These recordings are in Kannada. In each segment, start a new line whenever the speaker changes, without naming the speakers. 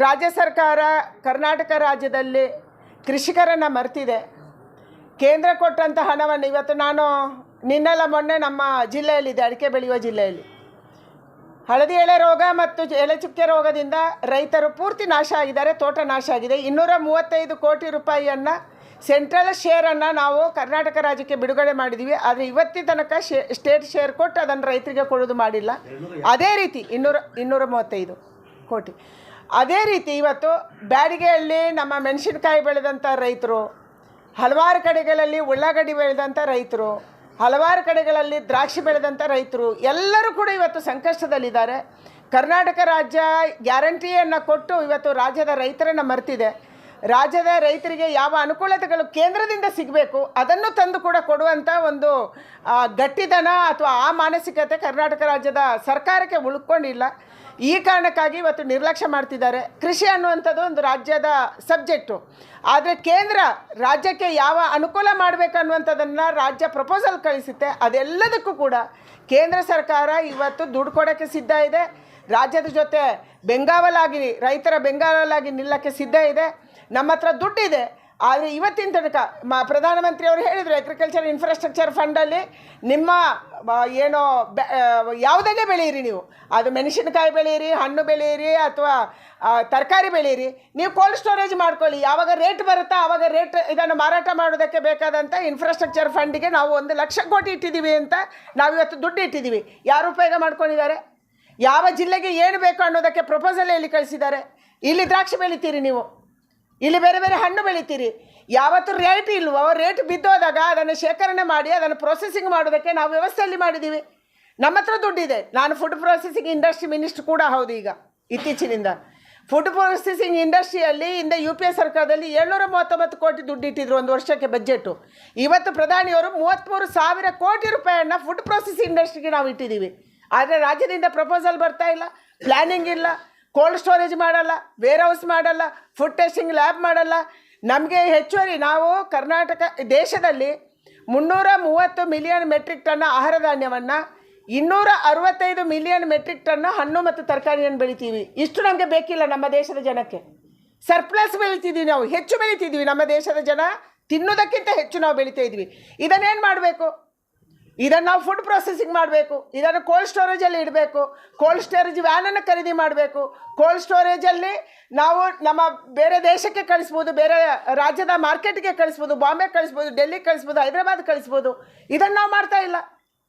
ರಾಜ್ಯ ಸರ್ಕಾರ ಕರ್ನಾಟಕ ರಾಜ್ಯದಲ್ಲಿ ಕೃಷಿಕರನ್ನು ಮರ್ತಿದೆ. ಕೇಂದ್ರ ಕೊಟ್ಟಂಥ ಹಣವನ್ನು ಇವತ್ತು ನಾನು ನಿನ್ನೆಲ್ಲ ಮೊನ್ನೆ ನಮ್ಮ ಜಿಲ್ಲೆಯಲ್ಲಿದೆ ಅಡಿಕೆ ಬೆಳೆಯುವ ಜಿಲ್ಲೆಯಲ್ಲಿ. ಹಳದಿ ಎಳೆ ರೋಗ ಮತ್ತು ಎಲೆ ಚುಕ್ಕೆ ರೋಗದಿಂದ ರೈತರು ಪೂರ್ತಿ ನಾಶ ಆಗಿದ್ದಾರೆ, ತೋಟ ನಾಶ ಆಗಿದೆ. ಇನ್ನೂರ ಮೂವತ್ತೈದು ಕೋಟಿ ರೂಪಾಯಿಯನ್ನು ಸೆಂಟ್ರಲ್ ಶೇರನ್ನು ನಾವು ಕರ್ನಾಟಕ ರಾಜ್ಯಕ್ಕೆ ಬಿಡುಗಡೆ ಮಾಡಿದ್ದೀವಿ ಆದರೆ ಇವತ್ತಿನ ತನಕ ಶೇ, ಸ್ಟೇಟ್ ಶೇರ್ ಕೊಟ್ಟು ಅದನ್ನು ರೈತರಿಗೆ ಕೊಡೋದು ಮಾಡಿಲ್ಲ. ಅದೇ ರೀತಿ ಇನ್ನೂರ ಇನ್ನೂರ ಮೂವತ್ತೈದು ಕೋಟಿ. ಅದೇ ರೀತಿ ಇವತ್ತು ಬ್ಯಾಡಿಗೆಯಲ್ಲಿ ನಮ್ಮ ಮೆಣಸಿನಕಾಯಿ ಬೆಳೆದಂಥ ರೈತರು, ಹಲವಾರು ಕಡೆಗಳಲ್ಲಿ ಉಳ್ಳಾಗಡ್ಡಿ ಬೆಳೆದಂಥ ರೈತರು, ಹಲವಾರು ಕಡೆಗಳಲ್ಲಿ ದ್ರಾಕ್ಷಿ ಬೆಳೆದಂಥ ರೈತರು, ಎಲ್ಲರೂ ಕೂಡ ಇವತ್ತು ಸಂಕಷ್ಟದಲ್ಲಿದ್ದಾರೆ. ಕರ್ನಾಟಕ ರಾಜ್ಯ ಗ್ಯಾರಂಟಿಯನ್ನು ಕೊಟ್ಟು ಇವತ್ತು ರಾಜ್ಯದ ರೈತರನ್ನು ಮರ್ತಿದೆ. ರಾಜ್ಯದ ರೈತರಿಗೆ ಯಾವ ಅನುಕೂಲತೆಗಳು ಕೇಂದ್ರದಿಂದ ಸಿಗಬೇಕು, ಅದನ್ನು ತಂದು ಕೂಡ ಕೊಡುವಂಥ ಒಂದು ಗಟ್ಟಿದನ ಅಥವಾ ಆ ಮಾನಸಿಕತೆ ಕರ್ನಾಟಕ ರಾಜ್ಯದ ಸರ್ಕಾರಕ್ಕೆ ಉಳ್ಕೊಂಡಿಲ್ಲ. ಈ ಕಾರಣಕ್ಕಾಗಿ ಇವತ್ತು ನಿರ್ಲಕ್ಷ್ಯ ಮಾಡ್ತಿದ್ದಾರೆ. ಕೃಷಿ ಅನ್ನುವಂಥದ್ದು ಒಂದು ರಾಜ್ಯದ ಸಬ್ಜೆಕ್ಟು. ಆದರೆ ಕೇಂದ್ರ ರಾಜ್ಯಕ್ಕೆ ಯಾವ ಅನುಕೂಲ ಮಾಡಬೇಕು ಅನ್ನುವಂಥದ್ದನ್ನು ರಾಜ್ಯ ಪ್ರಪೋಸಲ್ ಕಳಿಸುತ್ತೆ, ಅದೆಲ್ಲದಕ್ಕೂ ಕೂಡ ಕೇಂದ್ರ ಸರ್ಕಾರ ಇವತ್ತು ದುಡ್ಡು ಕೊಡೋಕ್ಕೆ ಸಿದ್ಧ ಇದೆ. ರಾಜ್ಯದ ಜೊತೆ ಬೆಂಗಾವಲಾಗಿ ರೈತರ ಬೆಂಗಾವಲಾಗಿ ನಿಲ್ಲಕ್ಕೆ ಸಿದ್ಧ ಇದೆ. ನಮ್ಮ ಹತ್ರ ದುಡ್ಡಿದೆ. ಆದರೆ ಇವತ್ತಿನ ತನಕ ಮ, ಪ್ರಧಾನಮಂತ್ರಿ ಅವರು ಹೇಳಿದರು ಅಗ್ರಿಕಲ್ಚರ್ ಇನ್ಫ್ರಾಸ್ಟ್ರಕ್ಚರ್ ಫಂಡಲ್ಲಿ ನಿಮ್ಮ ಏನೋ ಬೆ- ಯಾವುದನ್ನೇ ಬೆಳೆಯಿರಿ ನೀವು. ಅದು ಮೆಣಸಿನಕಾಯಿ ಬೆಳೆಯಿರಿ, ಹಣ್ಣು ಬೆಳೆಯಿರಿ ಅಥವಾ ತರಕಾರಿ ಬೆಳೆಯಿರಿ. ನೀವು ಕೋಲ್ಡ್ ಸ್ಟೋರೇಜ್ ಮಾಡ್ಕೊಳ್ಳಿ. ಯಾವಾಗ ರೇಟ್ ಬರುತ್ತಾ ಆವಾಗ ರೇಟ್ ಇದನ್ನು ಮಾರಾಟ ಮಾಡೋದಕ್ಕೆ ಬೇಕಾದಂಥ ಇನ್ಫ್ರಾಸ್ಟ್ರಕ್ಚರ್ ಫಂಡಿಗೆ ನಾವು ಒಂದು ಲಕ್ಷ ಕೋಟಿ ಇಟ್ಟಿದ್ದೀವಿ ಅಂತ ನಾವು ಇವತ್ತು ದುಡ್ಡು ಇಟ್ಟಿದ್ದೀವಿ. ಯಾರು ಉಪಯೋಗ ಮಾಡ್ಕೊಂಡಿದ್ದಾರೆ? ಯಾವ ಜಿಲ್ಲೆಗೆ ಏನು ಬೇಕು ಅನ್ನೋದಕ್ಕೆ ಪ್ರಪೋಸಲ್ ಎಲ್ಲಿ ಕಳಿಸಿದ್ದಾರೆ. ಇಲ್ಲಿ ದ್ರಾಕ್ಷಿ ಬೆಳಿತೀರಿ ನೀವು. ಇಲ್ಲಿ ಬೇರೆ ಬೇರೆ ಹಣ್ಣು ಬೆಳಿತೀರಿ. ಯಾವತ್ತೂ ರೇಟ್ ಇಲ್ವೋ ರೇಟ್ ಬಿದ್ದೋದಾಗ ಅದನ್ನು ಶೇಖರಣೆ ಮಾಡಿ, ಅದನ್ನು ಪ್ರೊಸೆಸಿಂಗ್ ಮಾಡೋದಕ್ಕೆ ನಾವು ವ್ಯವಸ್ಥೆಯಲ್ಲಿ ಮಾಡಿದ್ದೀವಿ. ನಮ್ಮ ಹತ್ರ ದುಡ್ಡಿದೆ. ನಾನು ಫುಡ್ ಪ್ರೊಸೆಸಿಂಗ್ ಇಂಡಸ್ಟ್ರಿ ಮಿನಿಸ್ಟ್ರ್ ಕೂಡ ಹೌದು ಈಗ, ಇತ್ತೀಚಿನಿಂದ. ಫುಡ್ ಪ್ರೊಸೆಸಿಂಗ್ ಇಂಡಸ್ಟ್ರಿಯಲ್ಲಿ ಇಂದ ಯು ಪಿ ಎ ಸರ್ಕಾರದಲ್ಲಿ ಏಳ್ನೂರ ಮೂವತ್ತೊಂಬತ್ತು ಕೋಟಿ ದುಡ್ಡು ಇಟ್ಟಿದ್ರು ಒಂದು ವರ್ಷಕ್ಕೆ ಬಜೆಟು ಇವತ್ತು ಪ್ರಧಾನಿಯವರು ಮೂವತ್ತ್ಮೂರು ಸಾವಿರ ಕೋಟಿ ರೂಪಾಯಿಯನ್ನು ಫುಡ್ ಪ್ರೊಸೆಸಿಂಗ್ ಇಂಡಸ್ಟ್ರಿಗೆ ನಾವು ಇಟ್ಟಿದ್ದೀವಿ. ಆದರೆ ರಾಜ್ಯದಿಂದ ಪ್ರಪೋಸಲ್ ಬರ್ತಾ ಇಲ್ಲ. ಪ್ಲಾನಿಂಗ್ ಇಲ್ಲ. ಕೋಲ್ಡ್ ಸ್ಟೋರೇಜ್ ಮಾಡಲ್ಲ. ವೇರ್ ಹೌಸ್ ಮಾಡಲ್ಲ. ಫುಡ್ ಟೆಸ್ಟಿಂಗ್ ಲ್ಯಾಬ್ ಮಾಡಲ್ಲ. ನಮಗೆ ಹೆಚ್ಚುವರಿ ನಾವು ಕರ್ನಾಟಕ, ದೇಶದಲ್ಲಿ ಮುನ್ನೂರ ಮೂವತ್ತು ಮಿಲಿಯನ್ ಮೆಟ್ರಿಕ್ ಟನ್ ಆಹಾರ ಧಾನ್ಯವನ್ನು ಇನ್ನೂರ ಅರವತ್ತೈದು ಮಿಲಿಯನ್ ಮೆಟ್ರಿಕ್ ಟನ್ ಹಣ್ಣು ಮತ್ತು ತರಕಾರಿಯನ್ನು ಬೆಳಿತೀವಿ. ಇಷ್ಟು ನಮಗೆ ಬೇಕಿಲ್ಲ ನಮ್ಮ ದೇಶದ ಜನಕ್ಕೆ. ಸರ್ಪ್ಲಸ್ ಬೆಳಿತಿದ್ದೀವಿ ನಾವು. ಹೆಚ್ಚು ಬೆಳಿತಿದ್ದೀವಿ ನಮ್ಮ ದೇಶದ ಜನ. ತಿನ್ನೋದಕ್ಕಿಂತ ಹೆಚ್ಚು ನಾವು ಬೆಳಿತಾ ಇದ್ವಿ. ಇದನ್ನೇನು ಮಾಡಬೇಕು? ಇದನ್ನು ನಾವು ಫುಡ್ ಪ್ರೊಸೆಸಿಂಗ್ ಮಾಡಬೇಕು. ಇದನ್ನು ಕೋಲ್ಡ್ ಸ್ಟೋರೇಜಲ್ಲಿ ಇಡಬೇಕು. ಕೋಲ್ಡ್ ಸ್ಟೋರೇಜ್ ವ್ಯಾನನ್ನು ಖರೀದಿ ಮಾಡಬೇಕು. ಕೋಲ್ಡ್ ಸ್ಟೋರೇಜಲ್ಲಿ ನಾವು ನಮ್ಮ ಬೇರೆ ದೇಶಕ್ಕೆ ಕಳಿಸ್ಬೋದು, ಬೇರೆ ರಾಜ್ಯದ ಮಾರ್ಕೆಟ್ಗೆ ಕಳಿಸ್ಬೋದು, ಬಾಂಬೆ ಕಳಿಸ್ಬೋದು, ಡೆಲ್ಲಿ ಕಳಿಸ್ಬೋದು, ಹೈದರಾಬಾದ್ ಕಳಿಸ್ಬೋದು. ಇದನ್ನು ನಾವು ಮಾಡ್ತಾ ಇಲ್ಲ.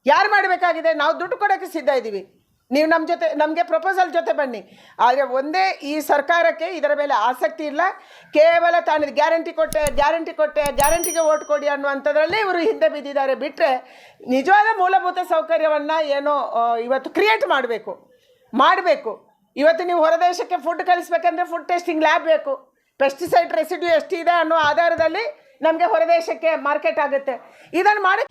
ಯಾರು ಮಾಡಬೇಕಾಗಿದೆ? ನಾವು ದುಡ್ಡು ಕೊಡೋಕ್ಕೆ ಸಿದ್ಧ ಇದ್ದೀವಿ ನೀವು ನಮ್ಮ ಜೊತೆ, ನಮಗೆ ಪ್ರಪೋಸಲ್ ಜೊತೆ ಬನ್ನಿ. ಆದರೆ ಒಂದೇ ಈ ಸರ್ಕಾರಕ್ಕೆ ಇದರ ಮೇಲೆ ಆಸಕ್ತಿ ಇಲ್ಲ. ಕೇವಲ ತಾನು ಗ್ಯಾರಂಟಿ ಕೊಟ್ಟೆ ಗ್ಯಾರಂಟಿ ಕೊಟ್ಟೆ ಗ್ಯಾರಂಟಿಗೆ ಓಟ್ ಕೊಡಿ ಅನ್ನುವಂಥದ್ರಲ್ಲಿ ಇವರು ಹಿಂದೆ ಬಿದ್ದಿದ್ದಾರೆ. ಬಿಟ್ಟರೆ ನಿಜವಾದ ಮೂಲಭೂತ ಸೌಕರ್ಯವನ್ನು ಏನೋ ಇವತ್ತು ಕ್ರಿಯೇಟ್ ಮಾಡಬೇಕು. ಮಾಡಬೇಕು. ಇವತ್ತು ನೀವು ಹೊರದೇಶಕ್ಕೆ ಫುಡ್ ಕಳಿಸ್ಬೇಕಂದ್ರೆ ಫುಡ್ ಟೆಸ್ಟಿಂಗ್ ಲ್ಯಾಬ್ ಬೇಕು. ಪೆಸ್ಟಿಸೈಡ್ ರೆಸಿಡ್ಯೂ ಎಷ್ಟಿದೆ ಅನ್ನೋ ಆಧಾರದಲ್ಲಿ ನಮಗೆ ಹೊರದೇಶಕ್ಕೆ ಮಾರ್ಕೆಟ್ ಆಗುತ್ತೆ. ಇದನ್ನು ಮಾಡಿ